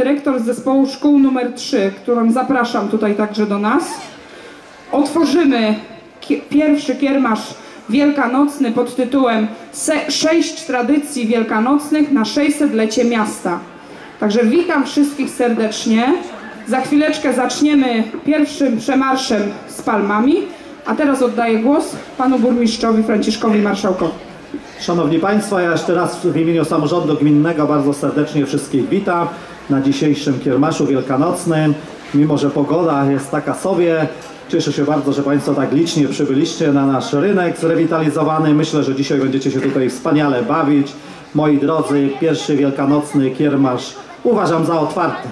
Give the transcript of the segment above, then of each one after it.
dyrektor zespołu szkół numer 3, którą zapraszam tutaj także do nas, otworzymy pierwszy kiermasz wielkanocny pod tytułem Sześć tradycji wielkanocnych na 600-lecie miasta. Także witam wszystkich serdecznie. Za chwileczkę zaczniemy pierwszym przemarszem z palmami, a teraz oddaję głos panu burmistrzowi Franciszkowi Marszałkowi. Szanowni Państwo, ja jeszcze raz w imieniu samorządu gminnego bardzo serdecznie wszystkich witam na dzisiejszym kiermaszu wielkanocnym. Mimo, że pogoda jest taka sobie, cieszę się bardzo, że Państwo tak licznie przybyliście na nasz rynek zrewitalizowany. Myślę, że dzisiaj będziecie się tutaj wspaniale bawić. Moi drodzy, pierwszy wielkanocny kiermasz uważam za otwarty.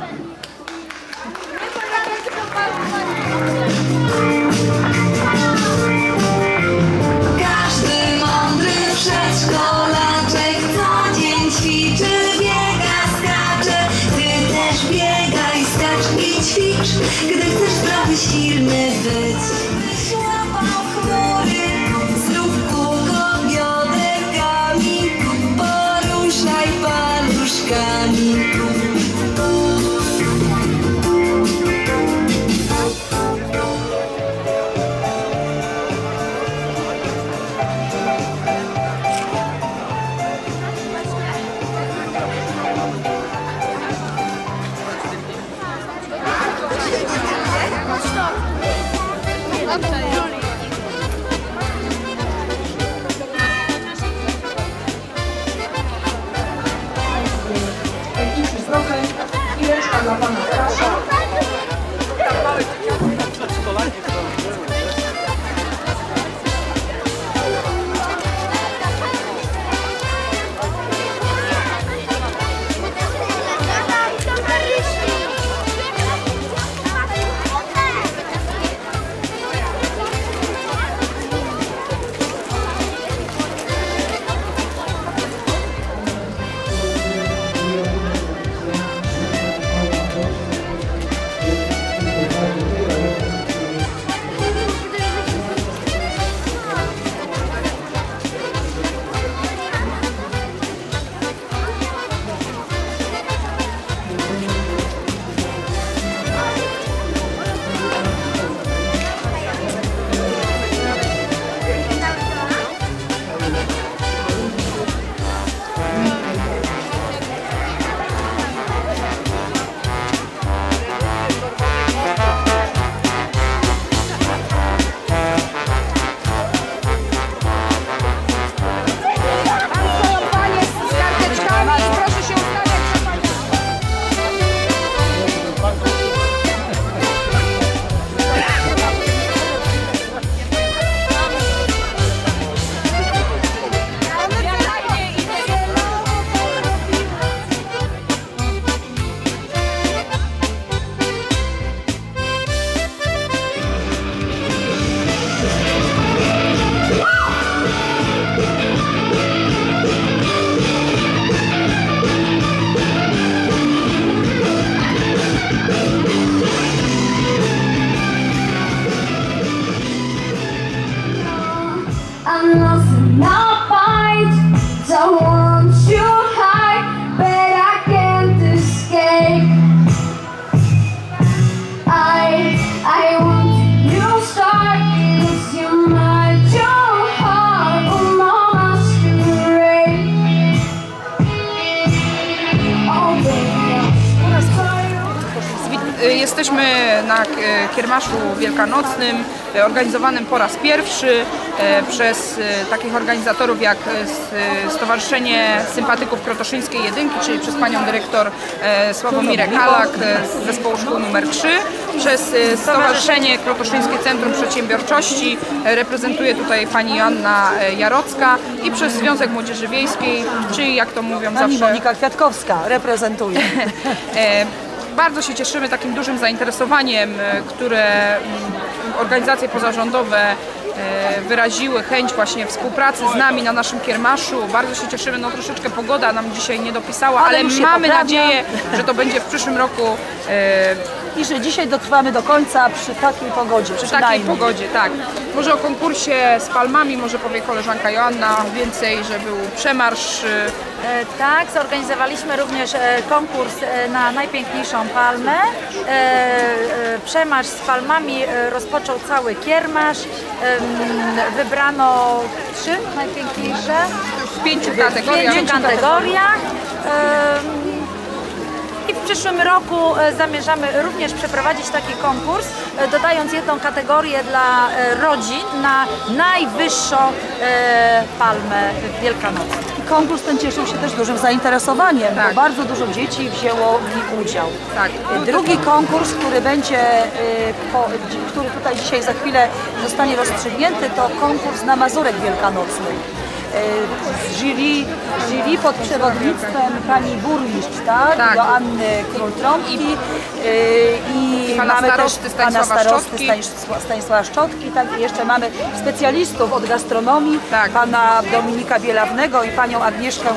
Na e, kiermaszu wielkanocnym, e, organizowanym po raz pierwszy e, przez takich organizatorów jak Stowarzyszenie Sympatyków Krotoszyńskiej Jedynki, czyli przez panią dyrektor Sławomirę Kalak z zespołu szkół nr 3, przez Stowarzyszenie Krotoszyńskie Centrum Przedsiębiorczości, reprezentuje tutaj pani Joanna Jarocka i przez Związek Młodzieży Wiejskiej, czyli jak to mówią Pani zawsze Monika Kwiatkowska reprezentuje. Bardzo się cieszymy takim dużym zainteresowaniem, e, które mm, organizacje pozarządowe e, wyraziły chęć właśnie współpracy z nami na naszym kiermaszu. Bardzo się cieszymy, no troszeczkę pogoda nam dzisiaj nie dopisała, Ale ale, mamy poprawia. nadzieję, że to będzie w przyszłym roku e, I że dzisiaj dotrwamy do końca przy takiej pogodzie. przy takiej pogodzie, tak. Może o konkursie z palmami, może powie koleżanka Joanna więcej, że był przemarsz. e, E, Tak, zorganizowaliśmy również e, konkurs e, na najpiękniejszą palmę. E, e, Przemarsz z palmami e, rozpoczął cały kiermasz. Wybrano trzy najpiękniejsze W pięciu w kategoriach. pięciu kategoriach. Przyszłym roku e, zamierzamy również przeprowadzić taki konkurs, e, dodając jedną kategorię dla e, rodzin na najwyższą palmę wielkanocną. Konkurs ten cieszył się też dużym zainteresowaniem, Tak. bo bardzo dużo dzieci wzięło w nim udział. Tak. Drugi konkurs, który będzie, który tutaj dzisiaj za chwilę zostanie rozstrzygnięty, to konkurs na Mazurek Wielkanocny. Y, Z jury, jury pod przewodnictwem pani burmistrz, tak? Tak. Joanny Król-Trąbki y, i, pana mamy starosty też pana starosty. Stanisława, Stanisława Szczotki, tak? I jeszcze mamy specjalistów od gastronomii, Tak. pana Dominika Bielawnego i panią Agnieszkę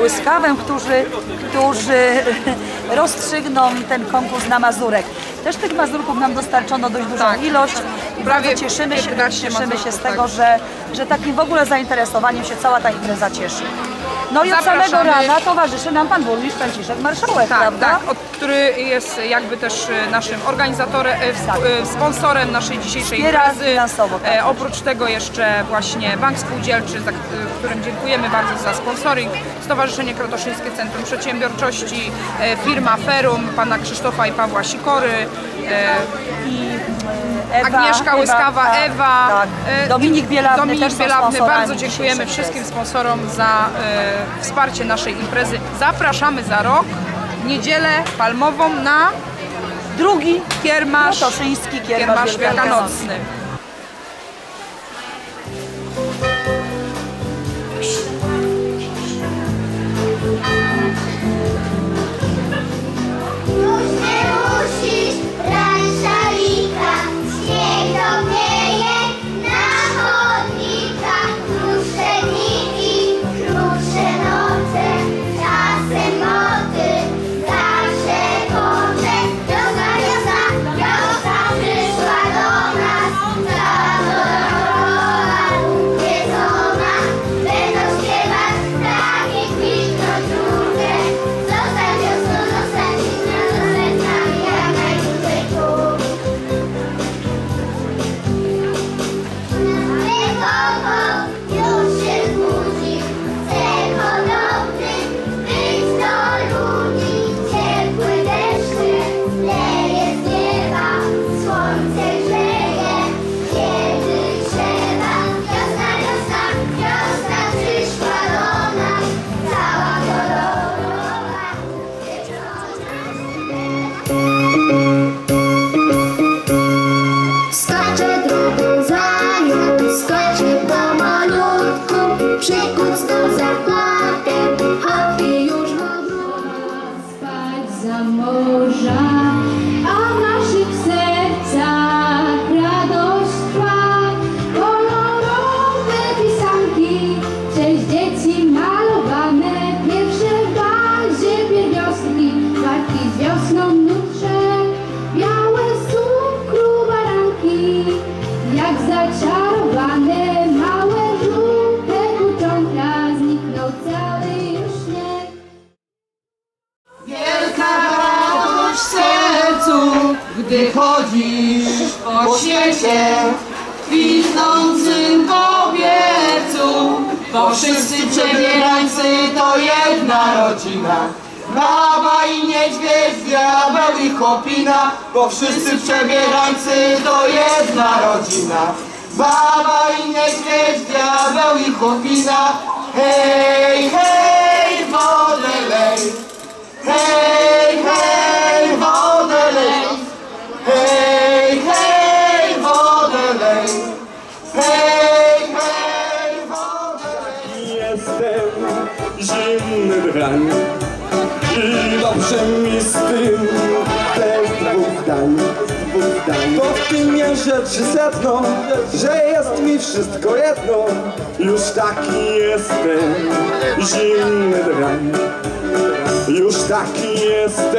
Łyskawę, którzy, którzy rozstrzygną ten konkurs na Mazurek. Też tych Mazurków nam dostarczono dość dużą Tak. ilość i Prawie bardzo cieszymy się, 15 cieszymy się Mazurków, z tak. tego, że, że takim w ogóle zainteresowaniem się cała ta impreza cieszy. No i od Zapraszamy. samego rana towarzyszy nam pan burmistrz Franciszek Marszałek, Tak, prawda? tak, od, który jest jakby też e, naszym organizatorem, e, Tak. e, sponsorem naszej dzisiejszej Wspiera imprezy. finansowo, tak. E, oprócz tego jeszcze właśnie Bank Spółdzielczy, za, e, którym dziękujemy bardzo za sponsoring, Stowarzyszenie Krotoszyńskie Centrum Przedsiębiorczości, e, firma Ferum, pana Krzysztofa i Pawła Sikory, e, I e, Ewa, Agnieszka Łyskawa, tak, Ewa, tak. e, Dominik Bielawny Dominik Bielawny. Bardzo dziękujemy wszystkim sponsorom za e, wsparcie naszej imprezy. Zapraszamy za rok, niedzielę palmową na Drugi Kiermasz kiermasz Wielkanocny. Kwitnącym kobiecu, bo wszyscy przebierańcy to jedna rodzina. Baba i niedźwiedź, diabeł i chopina, bo wszyscy przebiegańcy to jedna rodzina. Baba i niedźwiedź, diabeł i chopina, hej, hej, wodę lej. Hej, hej, wodę i dobrze mi z tym tych dwóch zdań. To w tym rzecz sedno, że jest mi wszystko jedno. Już taki jestem zimny drań. Już taki jestem.